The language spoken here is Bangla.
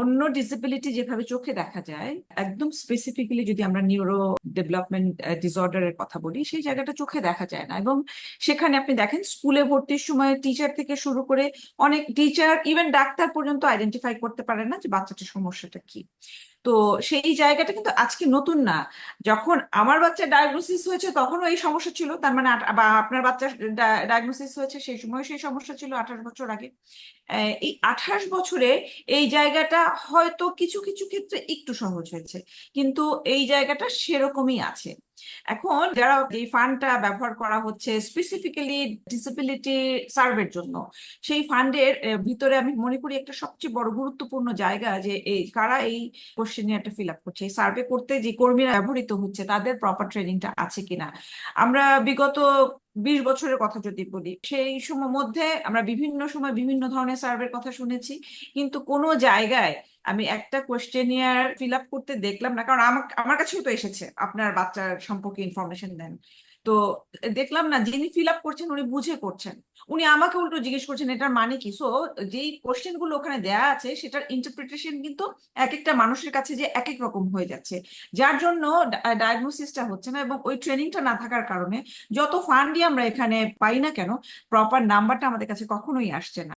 অন্য ডিসেবিলিটি যেভাবে চোখে দেখা যায়, একদম স্পেসিফিক্যালি যদি আমরা নিউরো ডেভেলপমেন্ট ডিসঅর্ডারের কথা বলি, সেই জায়গাটা চোখে দেখা যায় না। এবং সেখানে আপনি দেখেন স্কুলে ভর্তির সময় টিচার থেকে শুরু করে অনেক টিচার ইভেন ডাক্তার পর্যন্ত আইডেন্টিফাই করতে পারে না যে বাচ্চাটির সমস্যাটা কি। তো সেই জায়গাটা কিন্তু আজকে নতুন না। যখন আমার বাচ্চার ডায়াগনোসিস হয়েছে তখনও এই সমস্যা ছিল। তার মানে বা আপনার বাচ্চার ডায়াগনোসিস হয়েছে সেই সময় সেই সমস্যা ছিল আঠাশ বছর আগে। এই আঠাশ বছরে এই জায়গাটা হয়তো কিছু কিছু ক্ষেত্রে একটু সহজ হয়েছে। কিন্তু এই জায়গাটা সেরকমই আছে। এখন যারা এই ফান্ডটা ব্যবহার করা হচ্ছে স্পেসিফিক্যালি ডিসেবিলিটি সার্ভের জন্য, সেই ফান্ডের ভিতরে আমি মনে করি একটা সবচেয়ে বড় গুরুত্বপূর্ণ জায়গা যে এই, কারা এই কোশ্চেনিয়ারটা ফিল আপ করছে, এই সার্ভে করতে যে কর্মীরা ব্যবহৃত হচ্ছে, তাদের প্রপার ট্রেনিংটা আছে কিনা। আমরা বিগত বিশ বছরের কথা যদি বলি, সেই সময় মধ্যে আমরা বিভিন্ন সময় বিভিন্ন ধরনের সার্ভের কথা শুনেছি। কিন্তু কোনো জায়গায় আমি একটা কোয়েশ্চেনিয়ার ফিল আপ করতে দেখলাম না। কারণ আমার আমার কাছেও তো এসেছে। আপনার বাচ্চার সম্পর্কে ইনফরমেশন দেন। তো দেখলাম না, যিনি ফিল আপ করছেন উনি বুঝে করছেন। উনি আমাকে উল্টো জিজ্ঞেস করছেন, এটার মানে কি? সো যেই কোশ্চেনগুলো ওখানে দেয়া আছে, সেটার ইন্টারপ্রিটেশন কিন্তু এক একটা মানুষের কাছে যে এক এক রকম হয়ে যাচ্ছে। যার জন্য ডায়াগনোসিসটা হচ্ছে না এবং ওই ট্রেনিংটা না থাকার কারণে যত ফান্ডই আমরা এখানে পাই না কেন প্রপার নাম্বারটা আমাদের কাছে কখনোই আসছে না।